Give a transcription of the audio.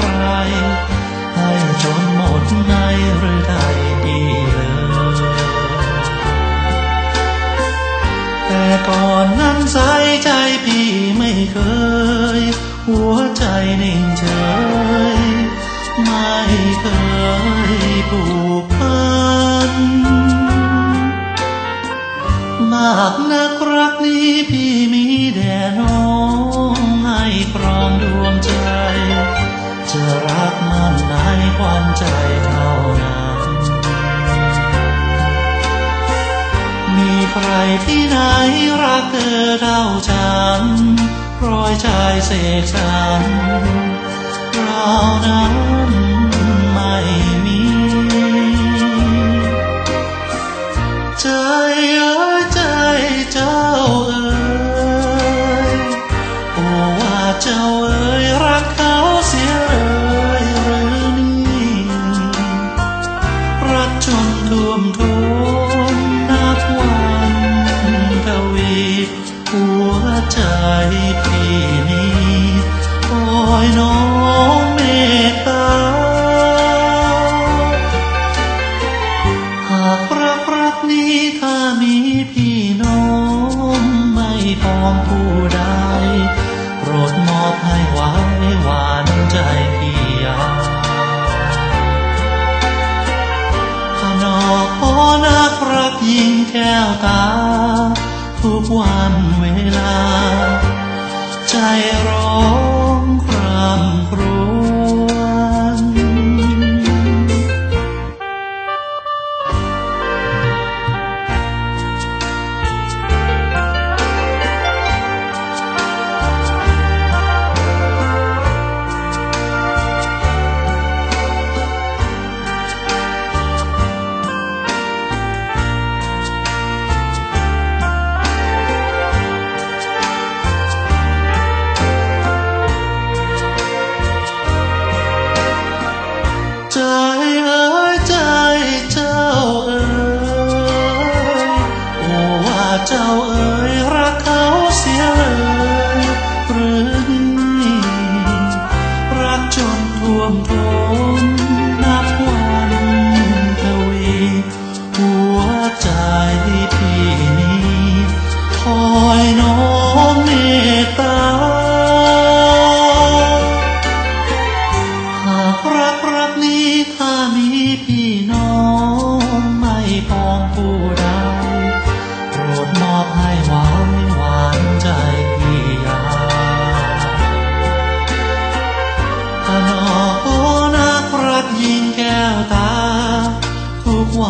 ใคให้จนหมดในหรือใดดีเลย แต่ก่อนนั้นใสใจพี่ไม่เคย หัวใจนิ่งเฉย ไม่เคยผูกพันมากนักรักนี้พี่มีแด่น้องให้ครองดวงใจ ความใจเท่านั้น มีใครที่ไหนรักเธอเท่าฉันรอยชายเสกสรรเรานั้นไม่มี ใจเอ้ยใจเจ้าเอ๋ยโอ้ว่าเจ้า อยน้องเมตตา หากรักรักนี้ถ้ามีพี่น้องไม่พร้อมผู้ใดโปรดมอบให้ไว้หวานใจพี่ยาถ้านอกพอนักรักยิ่งแก้วตา ทุกวันเวลา ใจร้อง เจ้าเอ๋ยรักเขาเสียเลยหรือรักจนท่วมท้น ว